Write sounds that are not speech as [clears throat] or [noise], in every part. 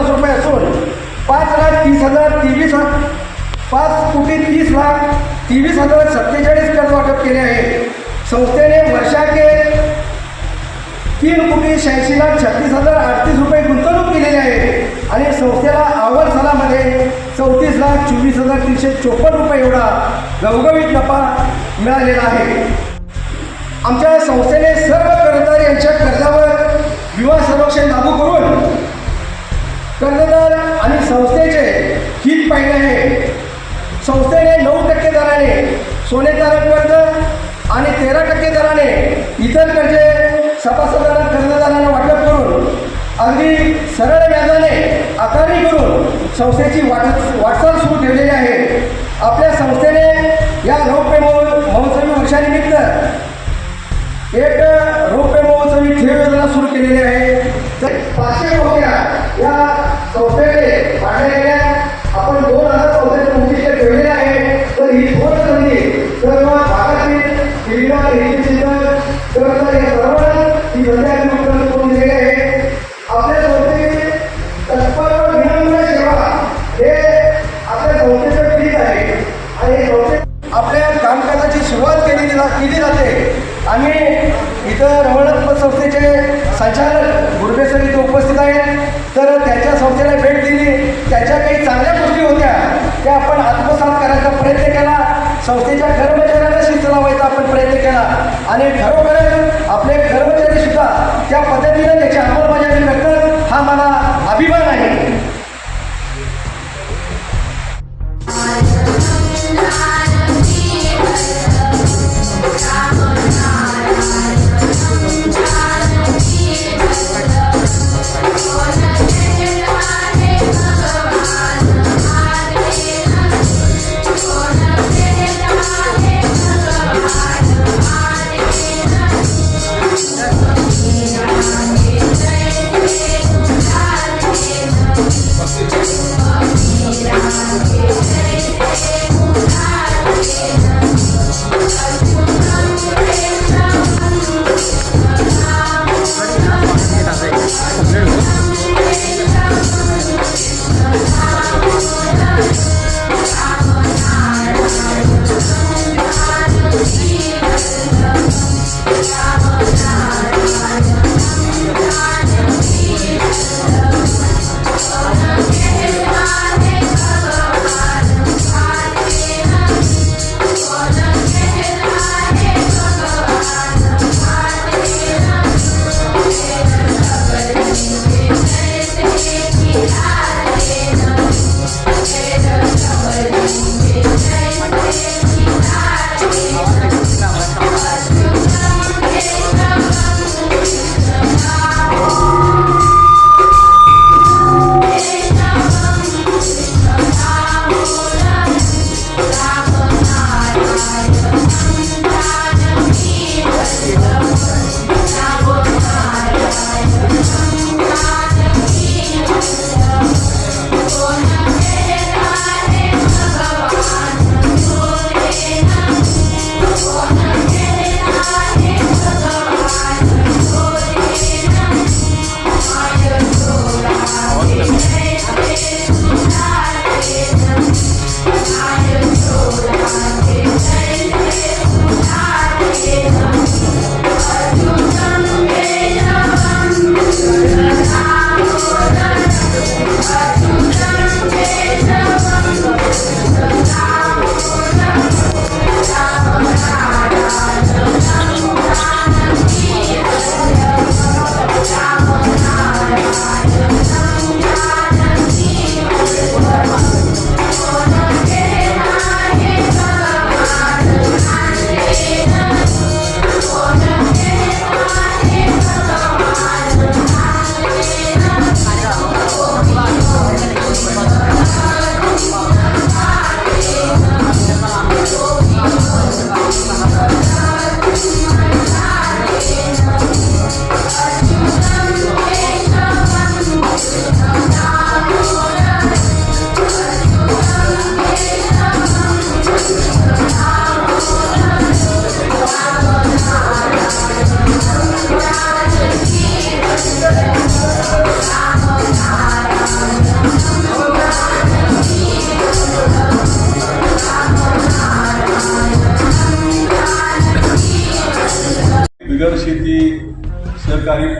पन्नास रुपये असून पाच लाख तीस हजार तेवीस पाच कोटी तीस लाख तेवीस हजार सत्तेचाळीस कर्ज वाटप केले आहे. संस्थेने वर्षाके तीन कोटी शहाऐंशी लाख छत्तीस हजार अडतीस रुपये गुंतवणूक केलेली आहे. आणि संस्थेला आवड सालामध्ये चौतीस लाख चोवीस हजार तीनशे चोपन्न रुपये एवढा घवघवीत नफा मिळालेला आहे. आमच्या संस्थेने सर्व कर्जदार यांच्या कर्जावर विमा संरक्षण लागू करून कर्जदार आणि संस्थेचे हित पाहिले आहे. संस्थेने नऊ टक्के दराने सोने तारण कर्ज आणि तेरा टक्के दराने इतर कर्जे सभासदांना कर्जदारांना वाटप करून अगदी सरळ व्याजाने आकारणी करून संस्थेची वाट वाटचाल सुरू ठेवलेली आहे. आपल्या संस्थेने या रौप्य महोत्सवी वर्षानिमित्त एक रौप्य महोत्सवी ठेव योजना सुरू केलेली आहे. तर पाचशे रुपया या संस्थेकडे पाडल्या आपण दोन हजार चौदाचे उद्दिष्ट ठेवलेले आहे तर ही दोन संधी सर्व भागातील जिल्हा तर या सर्वांना ही संधी उपलब्ध करून दिलेली आहे. आपल्या संस्थेची तत्पर विनम्र सेवा हे आपल्या संस्थेचं पीठ आहे. आणि संस्थे आपल्या कामकाजाची सुरुवात केली केली जाते. आणि इथं रमणत्व संस्थेचे संचालक गुरुबे सर इथे उपस्थित आहेत. तर त्याच्या संस्थेला भेट दिली. त्याच्या काही चांगल्या गोष्टी होत्या. त्या आपण आत्मसात करायचा प्रयत्न केला. संस्थेच्या कर्मचाऱ्यांना शिस्त लावायचा आपण प्रयत्न केला. आणि खरोखरच आपले कर्मचारी सुद्धा त्या पद्धतीने त्याची अंमलबजावणी करतात हा मला अभिमान आहे.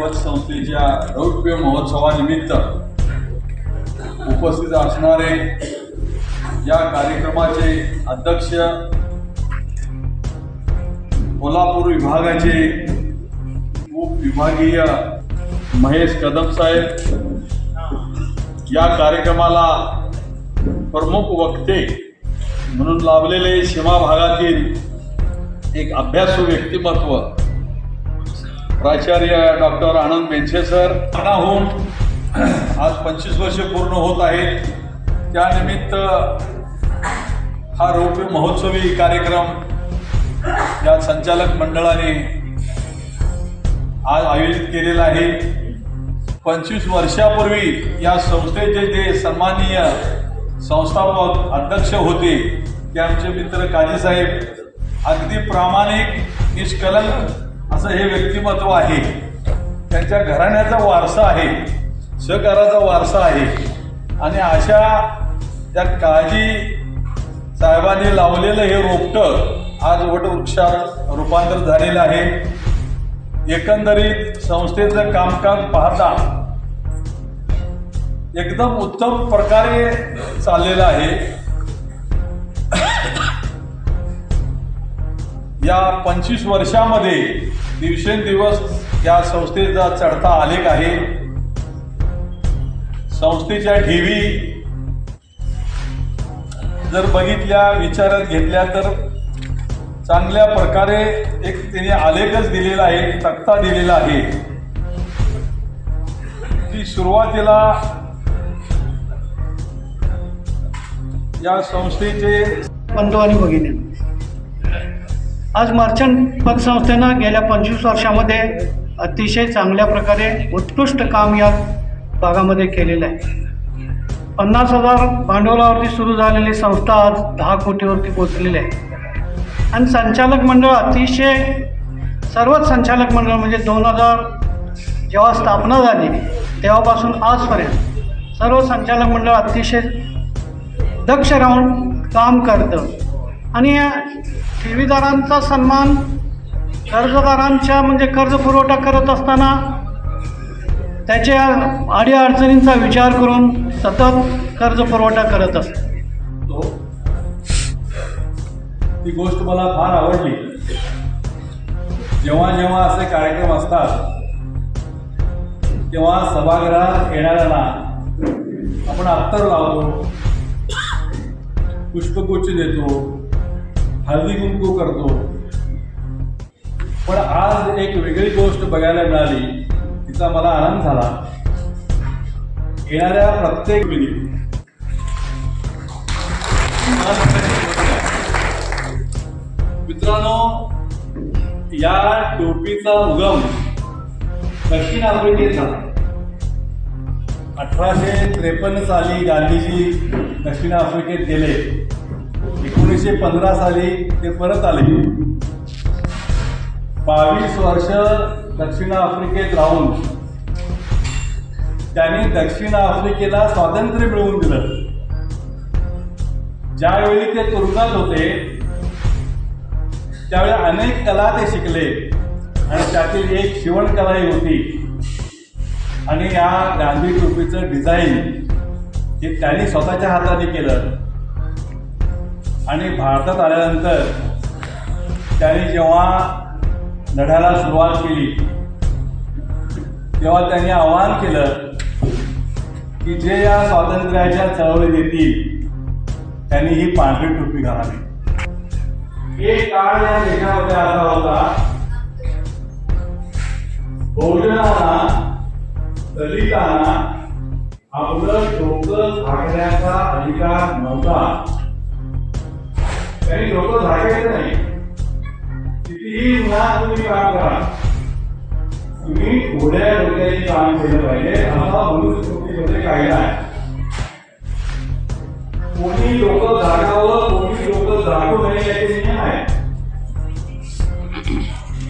सहकारी पतसंस्थेच्या रौप्य महोत्सवानिमित्त उपस्थित असणारे या कार्यक्रमाचे अध्यक्ष कोल्हापूर विभागाचे उपविभागीय महेश कदम साहेब. या कार्यक्रमाला प्रमुख वक्ते म्हणून लाभलेले सीमा भागातील एक अभ्यासू व्यक्तिमत्व प्राचार्य डॉक्टर आनंद मेंछे सर. होऊन [clears throat] आज पंचवीस वर्ष पूर्ण होत आहेत. त्यानिमित्त हा रौप्य महोत्सवी कार्यक्रम या संचालक मंडळाने आज आयोजित केलेला आहे. पंचवीस वर्षापूर्वी या संस्थेचे जे सन्माननीय संस्थापक अध्यक्ष होते ते आमचे मित्र काजीसाहेब. अगदी प्रामाणिक निष्कलंक असं हे व्यक्तिमत्व आहे. त्यांच्या घराण्याचा वारसा आहे. सहकाराचा वारसा आहे. आणि अशा त्या काळजी साहेबांनी लावलेलं हे रोपटं आज वटवृक्षात रूपांतर झालेलं आहे. एकंदरीत संस्थेचं कामकाज पाहता एकदम उत्तम प्रकारे चाललेलं आहे. या पंचवीस वर्षामध्ये दिवसेंदिवस या संस्थेचा चढता आलेख आहे. संस्थेच्या ठेवी जर बघितल्या विचारात घेतल्या तर चांगल्या प्रकारे एक तिने आलेखच दिलेला आहे तक्ता दिलेला आहे. ती सुरुवातीला या संस्थेचे बंधू आणि भगिनी आज मर्चंट पतसंस्थेनं गेल्या पंचवीस वर्षामध्ये अतिशय चांगल्या प्रकारे उत्कृष्ट काम या भागामध्ये केलेलं आहे. पन्नास हजार भांडवलावरती सुरू झालेली संस्था आज दहा कोटीवरती पोचलेली आहे. आणि संचालक मंडळ अतिशय सर्वच संचालक मंडळ म्हणजे दोन हजार जेव्हा स्थापना झाली तेव्हापासून आजपर्यंत सर्व संचालक मंडळ अतिशय दक्ष राहून काम करतं. आणि या ठेवीदारांचा सन्मान कर्जदारांच्या म्हणजे कर्ज पुरवठा करत असताना त्याच्या अडीअडचणींचा विचार करून सतत कर्ज पुरवठा करत असतो. ती गोष्ट मला फार आवडली. जेव्हा जेव्हा असे कार्यक्रम असतात तेव्हा सभागृहात येणाऱ्यांना आपण अत्तर लावतो पुष्पगुच्छ देतो हळदी कुंकू करतो. पण आज एक वेगळी गोष्ट बघायला मिळाली. तिचा मला आनंद झाला. येणाऱ्या प्रत्येक विधी मित्रांनो या टोपीचा उगम दक्षिण आफ्रिकेत झाला. अठराशे त्रेपन्न साली गांधीजी दक्षिण आफ्रिकेत गेले. एकोणीसशे पंधरा साली ते परत आले. बावीस वर्ष दक्षिण आफ्रिकेत राहून त्यांनी दक्षिण आफ्रिकेला स्वातंत्र्य मिळवून दिलं. ज्यावेळी ते तुरुंगात होते त्यावेळी अनेक कला ते शिकले आणि त्यातील एक शिवणकलाही होती. आणि या गांधी टोपीचं डिझाईन हे त्यांनी स्वतःच्या हाताने केलं. आणि भारतात आल्यानंतर त्यांनी जेव्हा लढ्याला सुरुवात केली तेव्हा त्यांनी आवाहन केलं की जे या स्वातंत्र्याच्या चळवळीत येतील त्यांनी ही पांढरी टोपी घालावी. एक काळ या देशामध्ये असा होता. बहुजनांना दलितांना आपलं डोकं झाकण्याचा अधिकार नव्हता. त्यांनी लोक झाकायचं नाही कितीही उन्हात तुम्ही काम करा. तुम्ही थोड्या डोक्याचे काम केलं पाहिजे. असा मनुष्यकृतीमध्ये कायदा आहे कोणी लोक जागावं कोणी लोक जागू नये याचे नियम आहे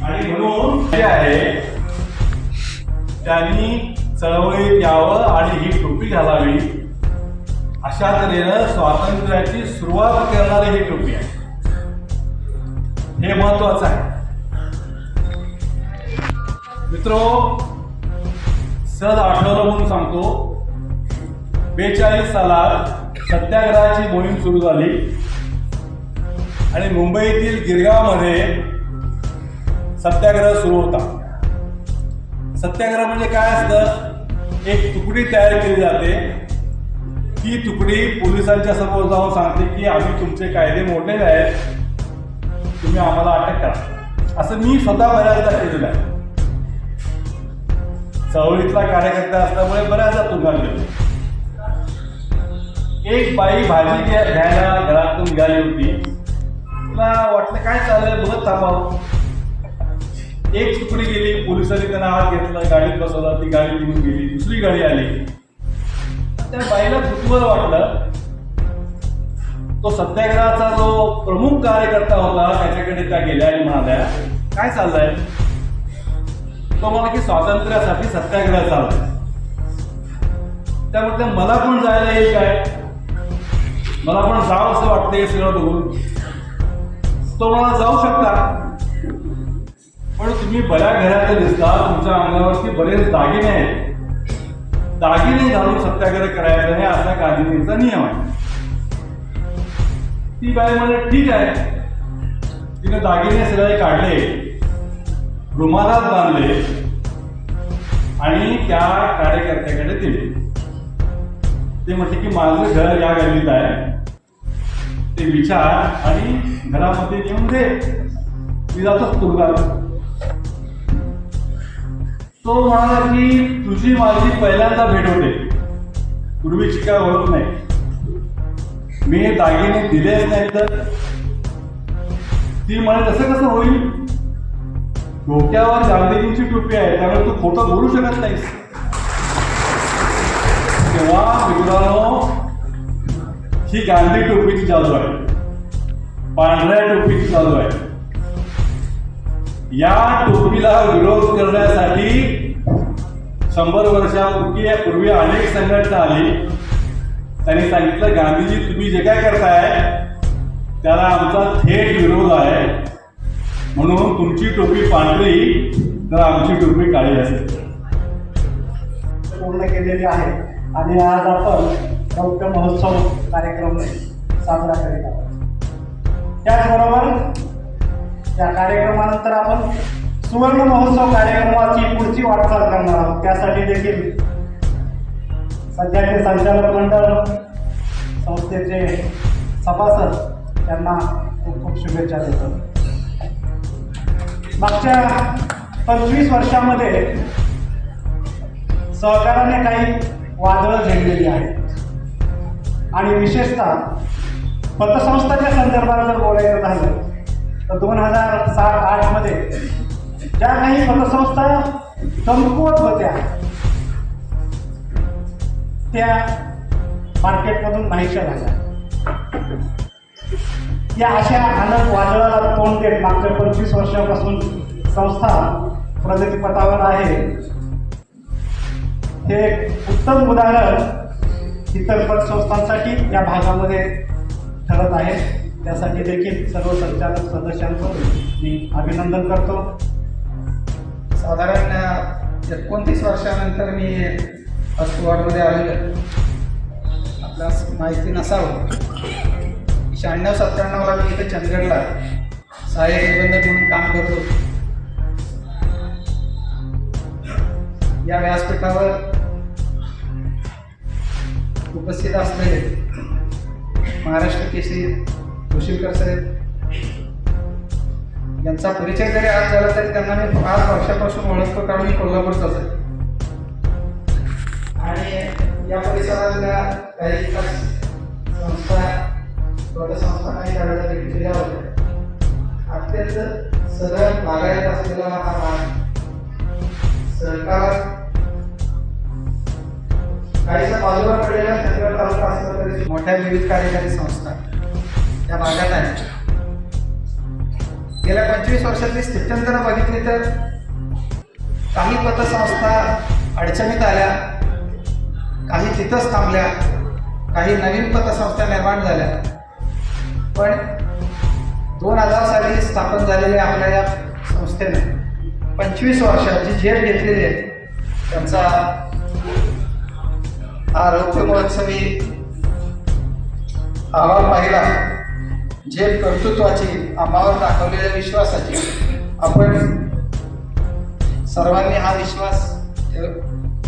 आणि म्हणून जे आहे त्यांनी चळवळीत यावं आणि ही टोपी घालावी. अशा तऱ्हेनं स्वातंत्र्याची सुरुवात करणारे ही टोपी आहे. हे महत्वाचं आहे. मित्र सहज आठवलं म्हणून सांगतो. बेचाळीस सालात सत्याग्रहाची मोहीम सुरू झाली. आणि मुंबईतील गिरगावमध्ये सत्याग्रह सुरू होता. सत्याग्रह म्हणजे काय असतं? एक तुकडी तयार केली जाते. ती तुकडी पोलिसांच्या समोर जाऊन सांगते की आम्ही तुमचे कायदे मोडलेले आहेत. तुम्ही आम्हाला अटक करा. असं मी स्वतः बऱ्याचदा केलेलं आहे. चळवळीतला कार्यकर्ता असल्यामुळे बऱ्याचदा तुम्हाला गेलो एक बाई भाजी घ्या- घ्यायला घरातून निघाली होती. तिला वाटलं काय चाललंय? बघत थांबावं. एक तुकडी गेली पोलिसांनी त्यांना आत घेतला गाडीत बसवला ती गाडी निघून गेली दुसरी गाडी आली. त्या बाईला कुतूहल वाटलं? तो सत्याग्रहाचा जो प्रमुख कार्यकर्ता होता त्याच्याकडे त्या गेल्या आणि म्हणाल्या काय चाललंय? तो मला की स्वातंत्र्यासाठी सत्याग्रह चाललाय. त्या म्हटल्या मला पण जायला येईल काय? मला पण जावं असं वाटतं हे सगळं बघून. तो मला जाऊ शकता. पण तुम्ही बऱ्या घरातले दिसता तुमच्या अंगावरती बरेच दागिने आहेत. दागिने घालून सत्याग्रह करायचा हे असा गांधीजींचा नियम आहे. ती बाई म्हणजे ठीक आहे. तिने दागिने सगळे काढले रुमालात बांधले आणि त्या कार्यकर्त्याकडे दिले. ते म्हटले की माझं घर या गल्लीत आहे. ते विचार आणि घरामध्ये नेऊन दे. मी जातोच तुरुंगात तो म्हणाला की तुझी माझी पहिल्यांदा भेट होते. पूर्वीची काय ओळख नाही. मी हे दागिने दिलेच नाही तर? ती म्हणे तसं कसं होईल? डोक्यावर गांधीजींची टोपी आहे त्यामुळे तू खोटं बोलू शकत नाहीस. तेव्हा मित्रांनो ही गांधी टोपीची जादू आहे. पांढऱ्या टोपीची जादू आहे. या टोपीला विरोध करण्यासाठी शंभर वर्षापूर्वी पूर्वी अनेक संघटना आली. त्यांनी सांगितलं गांधीजी तुम्ही जे काय करताय त्याला आमचा थेट विरोध आहे. म्हणून तुमची टोपी पांढरी तर आमची टोपी काळी असेल पूर्ण केलेली आहे. आणि आज आपण रौप्य महोत्सव कार्यक्रम साजरा करीत आहोत. त्याचबरोबर या कार्यक्रमानंतर आपण सुवर्ण महोत्सव कार्यक्रमाची पुढची वाटचाल करणार आहोत. त्यासाठी देखील सध्याचे संचालक मंडळ संस्थेचे सभासद त्यांना खूप खूप शुभेच्छा देतो. मागच्या पंचवीस वर्षामध्ये सहकाराने काही वादळं झेडलेली आहेत. आणि विशेषतः पतसंस्थाच्या संदर्भात जर बोलायचं झालं दोन हजार सात आठमध्ये ज्या काही पतसंस्था कमकुवत होत्या त्या मार्केटमधून नाहीशा झाल्या. या अशा अनेक वादळाला तोंड देत मागच्या पंचवीस वर्षापासून संस्था प्रगतीपथावर आहे. हे उत्तम उदाहरण इतर पतसंस्थांसाठी या भागामध्ये ठरत आहे. त्यासाठी देखील सर्व संचालक सदस्यांचं मी अभिनंदन करतो. साधारण एकोणतीस वर्षानंतर मी अस्कुवाडमध्ये आलेलो आपल्यास माहिती नसावं. शहाण्णव सत्त्याण्णवला मी इथे चंदगडला सहाय्यक निबंधक म्हणून काम करतो. या व्यासपीठावर उपस्थित असलेले महाराष्ट्र केसरी भुशिलकर साहेब. यांचा परिचय जरी आज झाला तरी त्यांना मी पाच वर्षापासून ओळखतो कारण मी कोल्हापूरचाच आहे. आणि या परिसरातल्या काही संस्था संस्था काही करायला भेटलेल्या होत्या अत्यंत सरळ बागायत असलेला हा भाग सरकार काहीसा बाजूला पडलेला चंद्रगड तालुका असला तरी मोठ्या विविध कार्यकारी संस्था या भागात आहे गेल्या पंचवीस वर्षातली स्थित्यंतर जर बघितली तर काही पतसंस्था अडचणीत आल्या काही तिथंच थांबल्या काही नवीन पतसंस्था निर्माण झाल्या. पण दोन हजार साली स्थापन झालेल्या आपल्या या संस्थेने पंचवीस वर्षाची झेप घेतलेली आहे. त्यांचा आरोग्य महोत्सवी अहवाल पाहिला. जे कर्तृत्वाची आम्हावर दाखवलेल्या विश्वासाची आपण सर्वांनी हा विश्वास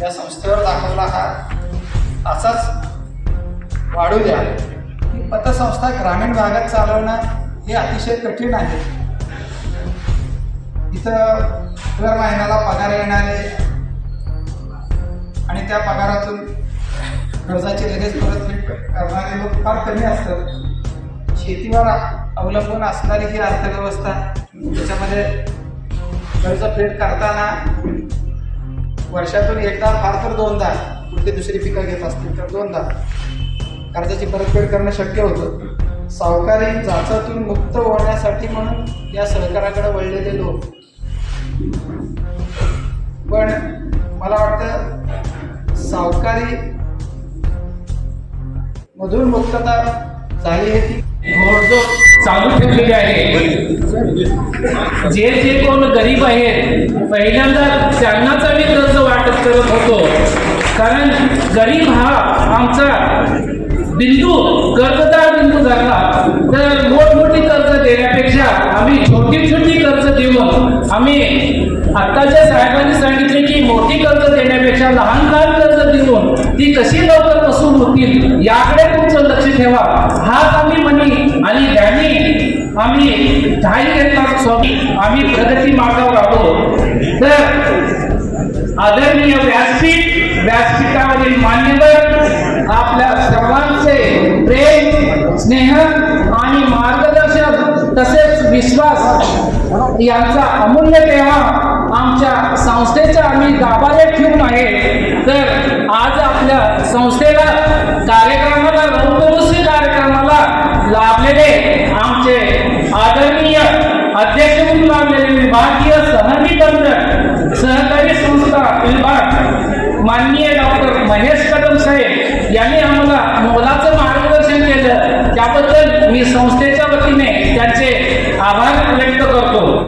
या संस्थेवर दाखवला हा असाच वाढू द्या. ही पतसंस्था ग्रामीण भागात चालवणं हे अतिशय कठीण आहे. इथं दर महिन्याला पगार येणारे आणि त्या पगारातून कर्जाची लगेच परतफेड करणारे लोक फार कमी असतात. शेतीवर अवलंबून असणारी ही अर्थव्यवस्था त्याच्यामध्ये कर्जफेड करताना वर्षातून एकदा फार तर दोनदा कुठली दुसरी पिकं घेत असतील तर दोनदा कर्जाची परतफेड करणं शक्य होतं. सावकारी जाचातून मुक्त होण्यासाठी म्हणून या सहकाराकडे वळलेले लोक. पण मला वाटतं सावकारी मधून मुक्तता झाली होती घोडदोड चालू ठेवलेली आहे. जे जे कोण गरीब आहेत पहिल्यांदा त्यांनाच आम्ही कर्ज वाटप करत होतो. कारण गरीब हा आमचा बिंदू कर्जदार बिंदू झाला. तर मोठमोठी कर्ज देण्यापेक्षा आम्ही छोटी छोटी कर्ज देऊन आम्ही आत्ताच्या साहेबांनी सांगितले की मोठी कर्ज देण्यापेक्षा लहान लहान कर्ज देऊन ती कशी लवकर होतील याकडे तुमचं लक्ष ठेवा. हाच आम्ही म्हणी आणि ध्यानी आम्ही ठाई घेतला स्वामी. आम्ही प्रगती मार्गावर आलो. तर आदरणीय व्यासपीठ व्यासपीठावरील मान्यवर आपल्या सर्वांचे प्रेम स्नेह आणि मार्गदर्शन तसेच विश्वास यांचा अमूल्य तेव्हा आमच्या संस्थेचा आम्ही गाभाऱ्यात ठेवून आहे. तर आज आपल्या संस्थेला कार्यक्रमाला रौद्रवसी कार्यक्रमाला लाभलेले आमचे आदरणीय अध्यक्ष म्हणून लाभलेले विभागीय सहनिबंध सहकारी संस्था विभाग माननीय डॉक्टर महेश कदम साहेब यांनी आम्हाला मोलाचं मार्गदर्शन केलं. त्याबद्दल मी संस्थेच्या वतीने त्यांचे आभार व्यक्त करतो.